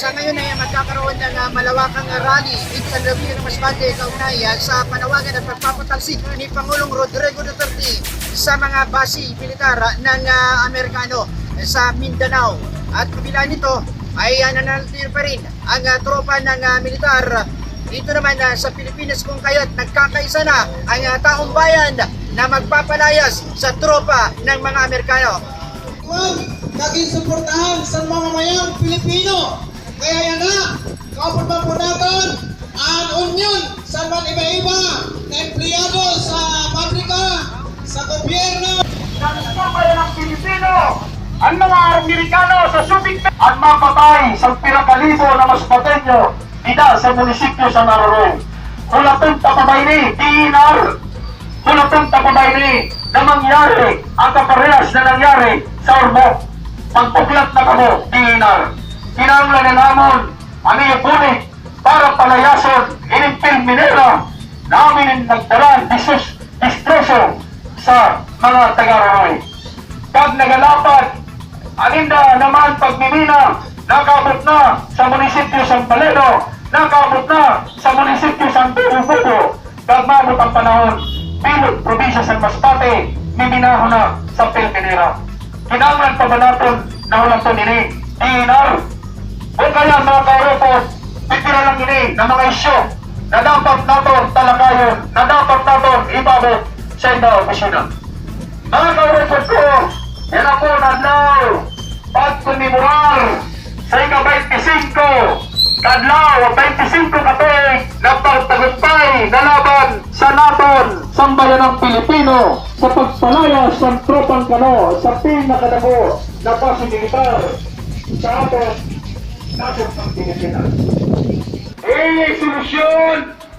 Sa ngayon ay magkakaroon ng malawakang rally dito sa Lubio ng Masbate, Kaunay uh, sa panawagan at pagpapatalsik ni Pangulong Rodrigo Duterte sa mga basi militar ng uh, Amerikano sa Mindanao. At kabila nito ay uh, nananatili pa rin ang uh, tropa ng uh, militar dito naman uh, sa Pilipinas kung kaya't nagkakaisa na ang uh, taong bayan na magpapalayas sa tropa ng mga Amerikano. Huwag naging suportahan sa mga mayang Pilipino. Kaya yan na, kaupapapunatan ang union sa mga iba-iba na empleyado sa pabrika, sa gobyerno, Nagsabayan ng Pilipino ang mga Amerikano sa Subic at mapatay sa pinakalibo na mas patenyo ida sa munisipyo sa Naroroy. Kulatong tapabay ni Dinar. Kulatong tapabay ni na mangyari ang kaparehas na nangyari sa Ormoc. Pagpuklat na kamo, Dinar. Kinanglan na namon ang iyong bulit para palayason inimpil minera namin nagdalan disus distroso sa mga taga-Roy. Pag nagalapad, aninda naman pagmimina, nakabot na sa munisipyo San Paleno, nakabot na sa munisipyo San Pedro Buko, kagmamot ang panahon, pilot probinsya San Masbate, miminaho na sa Pilpinera. Kinanglan pa ba natin na walang to nini? O kaya mga karopos, pipira lang ini ng mga isyo na dapat natin talakayon, na dapat natin ibabot sa iba opisina. Mga karopos ko, yan ako nadlaw, pag kumimurar sa ika-25, kadlaw, 25 katoy, na pagtagumpay na laban sa naton sambayan ng Pilipino sa pagpalayas ng tropang kano sa pinakadako na base militar sa aton natin ang Pilipinas. Eh, solusyon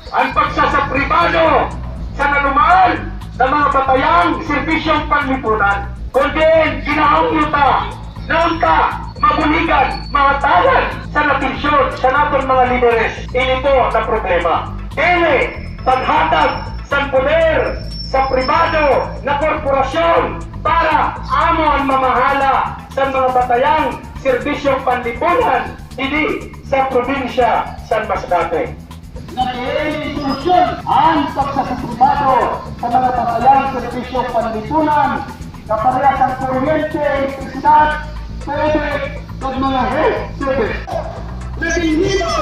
ang pagsasapribado sa nanumaan ng mga batayang serbisyong panlipunan. Kundi ginahangluta noon ka mabuligan, mga talan sa natensyon sa naton mga lideres. Ini po na problema. Ini, paghatag sa poder sa pribado na korporasyon para amo ang mamahala sa mga batayang serbisyong panlipunan hindi sa probinsya San Masbate. Naging solusyon ang pagsasakribado sa mga batayang serbisyong panlipunan kaparehas ang kuryente, elektrisidad, tubig, at mga health service. naging hilo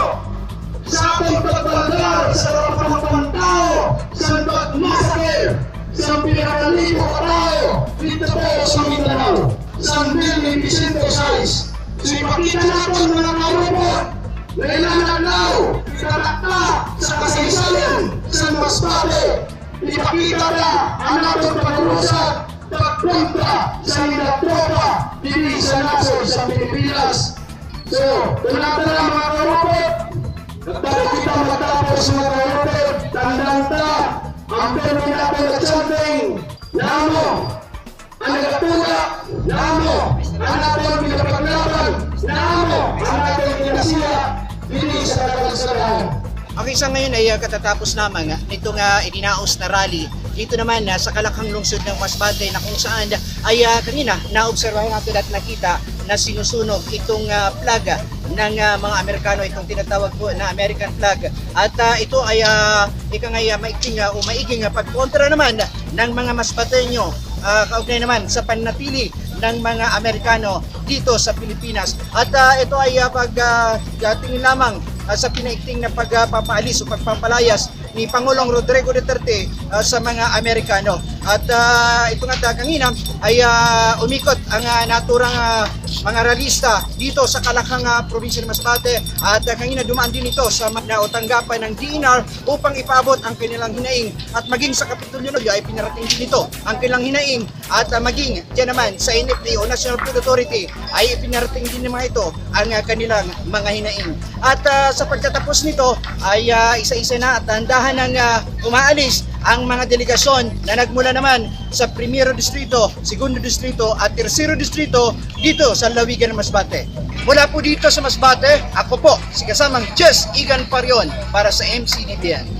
sa ating pagbagal sa kapatang tao, sa pagmasakil, sa pinakalibo tao, dito po sa Mindanao, sa 1926. Ipakita natin mga karupot, na ilanaglaw, itatakta sa kasaysayan, sa Masbate, ipakita na ang natin pag-urusat, pagpunta sa mga tropa, dili sa naso sa Pilipinas, So, tulad na mga karupot, bago kita matapos mga karupot, tandang ta, ang pero natin at something, namo, ang nagatuwa, namo, ang natin pinapaglaban, Okay, sa ngayon ay uh, katatapos lamang uh, nitong uh, idinaos na rally dito naman uh, sa Kalakhang Lungsod ng Masbate na kung saan ay uh, kanina naobserbahan natin at nakita na sinusunog itong uh, flag uh, ng uh, mga Amerikano itong tinatawag po na American flag. At uh, ito ay uh, ika nga uh, maigting uh, o maiging uh, pagkontra naman ng mga Masbateño uh, kaugnay naman sa panatili ng mga Amerikano dito sa Pilipinas. At uh, ito ay uh, pag uh, tingin lamang uh, sa pinaigting na pagpapaalis o pagpapalayas ni Pangulong Rodrigo Duterte uh, sa mga Amerikano. At uh, ito nga kanina ay uh, umikot ang uh, naturang uh, mga realista dito sa Kalakhang uh, probinsya ng Masbate at uh, kanina dumaan din ito sa mga o tanggapan ng DNR upang ipaabot ang kanilang hinaing at maging sa Kapitolyo ay pinarating din ito ang kanilang hinaing at uh, maging dyan naman sa NFA o National Food Authority ay pinarating din naman ito ang kanilang mga hinaing. At uh, sa pagtatapos nito ay uh, isa-isa na at dahan ng uh, umaalis ang mga delegasyon na nagmula naman sa Primero Distrito, Segundo Distrito at Tercero Distrito dito sa Lawigan ng Masbate. Mula po dito sa Masbate, ako po si kasamang Jess Igan Parion para sa MCDBN.